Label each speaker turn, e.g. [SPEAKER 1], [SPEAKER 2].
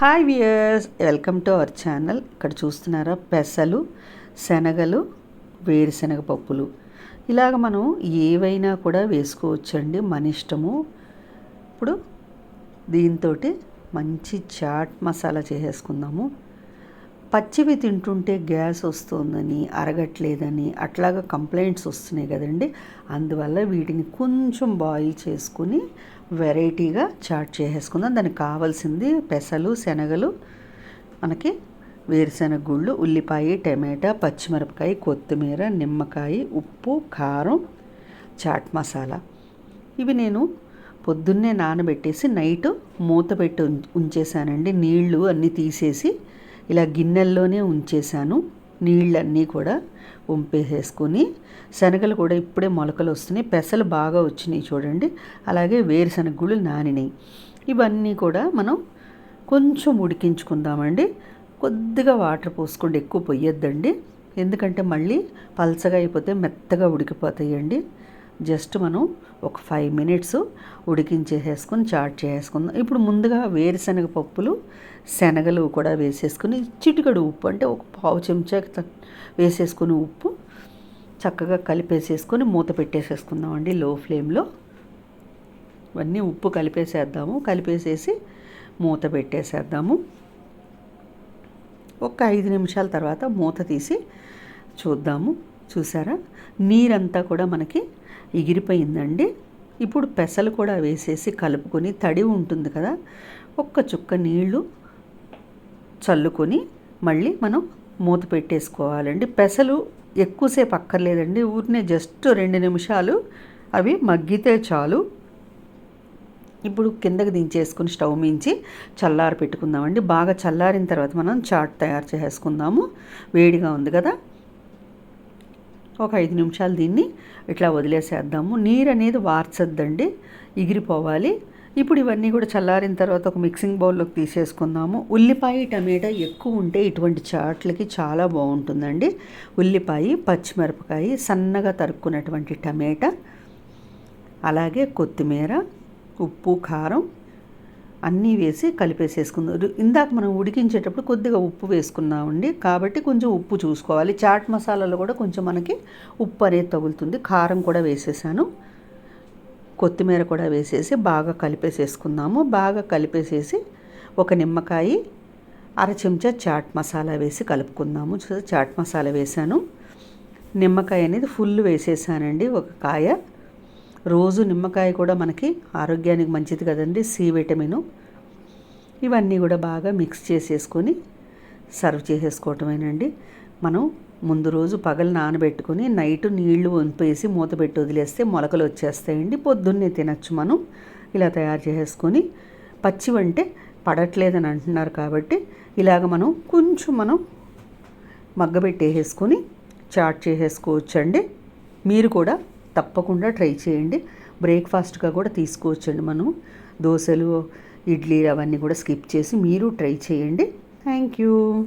[SPEAKER 1] Hi viewers welcome to our channel. ఇక్కడ చూస్తున్నారా? పెసలు శనగలు వేరుశనగ పప్పులు. ఇలాగ మనం ఏవైనా కూడా వేసుకోవచ్చండి. మన ఇష్టము. ఇప్పుడు దీంతో మంచి చాట్ మసాలా చేసేసుకుందాము. పచ్చివి తింటుంటే గ్యాస్ వస్తుందని అరగట్లేదని అట్లాగా కంప్లైంట్స్ వస్తున్నాయి కదండి. అందువల్ల వీటిని కొంచెం బాయిల్ చేసుకుని వెరైటీగా చాట్ చేసేసుకుందాం. దానికి కావాల్సింది పెసలు శనగలు మనకి వేరుశనగ గుళ్ళు ఉల్లిపాయ టమాటా పచ్చిమిరపకాయ కొత్తిమీర నిమ్మకాయ ఉప్పు కారం చాట్ మసాలా. ఇవి నేను పొద్దున్నే నానబెట్టేసి నైట్ మూత పెట్టి ఉంచేసానండి. నీళ్ళు అన్నీ తీసేసి ఇలా గిన్నెల్లోనే ఉంచేశాను. నీళ్ళన్నీ కూడా వంపేసేసుకొని శనగలు కూడా ఇప్పుడే మొలకలు వస్తున్నాయి. పెసలు బాగా వచ్చినాయి చూడండి. అలాగే వేరుశనగ గుళ్ళు నానినాయి. ఇవన్నీ కూడా మనం కొంచెం ఉడికించుకుందామండి. కొద్దిగా వాటర్ పోసుకోండి. ఎక్కువ పొయ్యొద్దండి. ఎందుకంటే మళ్ళీ పలచగా అయిపోతే మెత్తగా ఉడికిపోతాయండి. జస్ట్ మనం ఒక ఫైవ్ మినిట్స్ ఉడికించేసేసుకొని చాట్ చేసేసుకుందాం. ఇప్పుడు ముందుగా వేరుశనగ పప్పులు శనగలు కూడా వేసేసుకుని చిటికడు ఉప్పు అంటే ఒక పావు చెంచా వేసేసుకుని ఉప్పు చక్కగా కలిపేసేసుకొని మూత పెట్టేసేసుకుందామండి లో. ఫ్లేమ్లో ఇవన్నీ ఉప్పు కలిపేసేద్దాము. కలిపేసేసి మూత పెట్టేసేద్దాము. ఒక ఐదు నిమిషాల తర్వాత మూత తీసి చూద్దాము. చూసారా? నీరంతా కూడా మనకి ఎగిరిపోయిందండి. ఇప్పుడు పెసలు కూడా వేసేసి కలుపుకొని తడి ఉంటుంది కదా ఒక్క చుక్క నీళ్ళు చల్లుకొని మళ్ళీ మనం మూత పెట్టేసుకోవాలండి. పెసలు ఎక్కువసేపు అక్కర్లేదండి ఊరినే జస్ట్ రెండు నిమిషాలు అవి మగ్గితే చాలు. ఇప్పుడు కిందకి దించేసుకుని స్టవ్ మించి చల్లారి పెట్టుకుందామండి. బాగా చల్లారిన తర్వాత మనం చాట్ తయారు చేసుకుందాము. వేడిగా ఉంది కదా ఒక ఐదు నిమిషాలు దీన్ని ఇట్లా వదిలేసేద్దాము. నీరు అనేది వార్చద్దండి. ఎగిరిపోవాలి. ఇప్పుడు ఇవన్నీ కూడా చల్లారిన తర్వాత ఒక మిక్సింగ్ బౌల్లోకి తీసేసుకుందాము. ఉల్లిపాయ టమాటా ఎక్కువ ఉంటే ఇటువంటి చాట్లకి చాలా బాగుంటుందండి. ఉల్లిపాయ పచ్చిమిరపకాయ సన్నగా తరుక్కున్నటువంటి టమాటా అలాగే కొత్తిమీర ఉప్పు కారం అన్నీ వేసి కలిపేసేసుకుందాం. ఇందాక మనం ఉడికించేటప్పుడు కొద్దిగా ఉప్పు వేసుకున్నామండి కాబట్టి కొంచెం ఉప్పు చూసుకోవాలి. చాట్ మసాలాలో కూడా కొంచెం మనకి ఉప్పు అనేది తగులుతుంది. కారం కూడా వేసేసాను. కొత్తిమీర కూడా వేసేసి బాగా కలిపేసేసుకుందాము. బాగా కలిపేసేసి ఒక నిమ్మకాయ అర చెంచా చాట్ మసాలా వేసి కలుపుకుందాము. చాట్ మసాలా వేసాను. నిమ్మకాయ అనేది ఫుల్ వేసేసానండి ఒక కాయ. రోజు నిమ్మకాయ కూడా మనకి ఆరోగ్యానికి మంచిది కదండి సి విటమిన్. ఇవన్నీ కూడా బాగా మిక్స్ చేసేసుకొని సర్వ్ చేసేసుకోవటమేనండి. మనం ముందు రోజు పగలు నానబెట్టుకొని నైట్ నీళ్ళు వంపేసి మూత పెట్టి వదిలేస్తే మొలకలు వచ్చేస్తాయండి. పొద్దున్నే తినచ్చు మనం. ఇలా తయారు చేసేసుకొని పచ్చివంటే పడట్లేదని అంటున్నారు కాబట్టి ఇలాగ మనం కొంచెం మనం మగ్గబెట్టేసేసుకొని చాట్ చేసేసుకోవచ్చండి. మీరు కూడా తప్పకుండా ట్రై చేయండి. బ్రేక్ఫాస్ట్గా కూడా తీసుకోవచ్చండి మనం. దోశలు ఇడ్లీ అవన్నీ కూడా స్కిప్ చేసి మీరు ట్రై చేయండి. Thank you.